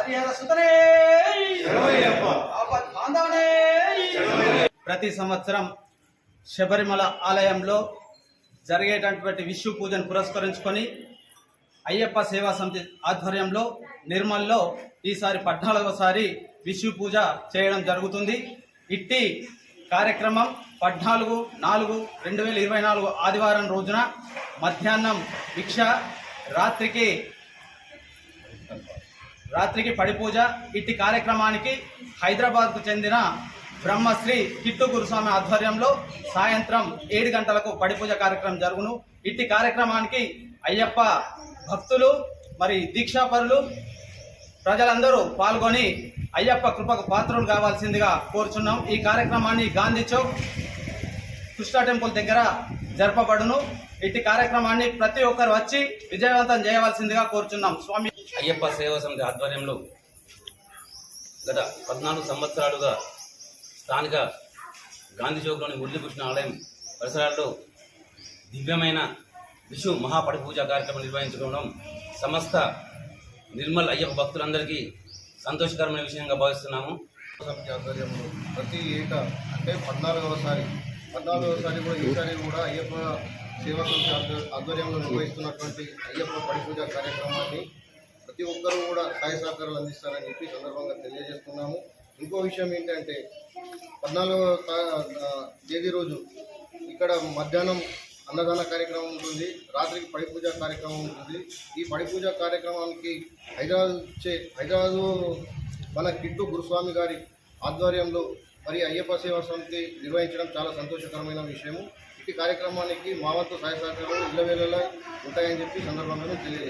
హరిహర సుతనే ప్రతి సంవత్సరం శబరిమల ఆలయంలో జరిగేటటువంటి విష్ణు పూజను పురస్కరించుకొని అయ్యప్ప సేవా సమితి ఆధ్వర్యంలో నిర్మల్లో ఈసారి పద్నాలుగవసారి విష్ణు పూజ చేయడం జరుగుతుంది. ఇట్టి కార్యక్రమం పద్నాలుగు నాలుగు రెండు వేల ఇరవై నాలుగు ఆదివారం రోజున మధ్యాహ్నం భిక్ష రాత్రికి రాత్రికి పడిపూజ ఇట్టి కార్యక్రమానికి హైదరాబాద్కు చెందిన బ్రహ్మశ్రీ కిట్టు గురుస్వామి ఆధ్వర్యంలో సాయంత్రం ఏడు గంటలకు పడిపూజ కార్యక్రమం జరుగును. ఇట్టి కార్యక్రమానికి అయ్యప్ప భక్తులు మరి దీక్షాపరులు ప్రజలందరూ పాల్గొని అయ్యప్ప కృపకు పాత్రలు కావాల్సిందిగా కోరుచున్నాం. ఈ కార్యక్రమాన్ని గాంధీ చౌక్ కృష్ణా టెంపుల్ దగ్గర జరపబడును. ఇట్టి కార్యక్రమాన్ని ప్రతి ఒక్కరు వచ్చి విజయవంతం చేయవలసిందిగా కోరుచున్నాం. స్వామి అయ్యప్ప సేవా సమితి ఆధ్వర్యంలో గత పద్నాలుగు సంవత్సరాలుగా స్థానిక గాంధీ చౌక్లోని మురళీకృష్ణ ఆలయం పరిసరాల్లో దివ్యమైన విషు మహాపడి పూజ కార్యక్రమం నిర్వహించుకోవడం సమస్త నిర్మల్ అయ్యప్ప భక్తులందరికీ సంతోషకరమైన విషయంగా భావిస్తున్నాము. సమితి ఆధ్వర్యంలో ప్రతి ఏటా అంటే పద్నాలుగవసారి పద్నాలుగవసారి కూడా ఈసారి కూడా అయ్యప్ప సేవా సమితి ఆధ్వర్యంలో నిర్వహిస్తున్నటువంటి అయ్యప్ప పడి పూజ కార్యక్రమాన్ని ప్రతి ఒక్కరూ కూడా సహాయ సహకారాలు అందిస్తారని చెప్పి సందర్భంగా తెలియజేస్తున్నాము. ఇంకో విషయం ఏంటంటే పద్నాలుగవ తేదీ రోజు ఇక్కడ మధ్యాహ్నం అన్నదాన కార్యక్రమం ఉంటుంది రాత్రికి పడి పూజ కార్యక్రమం ఉంటుంది. ఈ పడి పూజ కార్యక్రమానికి హైదరాబాద్ చే హైదరాబాదు మన కిట్టు గురుస్వామి గారి ఆధ్వర్యంలో మరి అయ్యప్ప సేవా సమితి నిర్వహించడం చాలా సంతోషకరమైన విషయము. ఇటు కార్యక్రమానికి మా వంతు సహాయ సహకారాలు ఇళ్ళ వేళలా ఉంటాయని చెప్పి సందర్భంగా తెలియజేస్తాను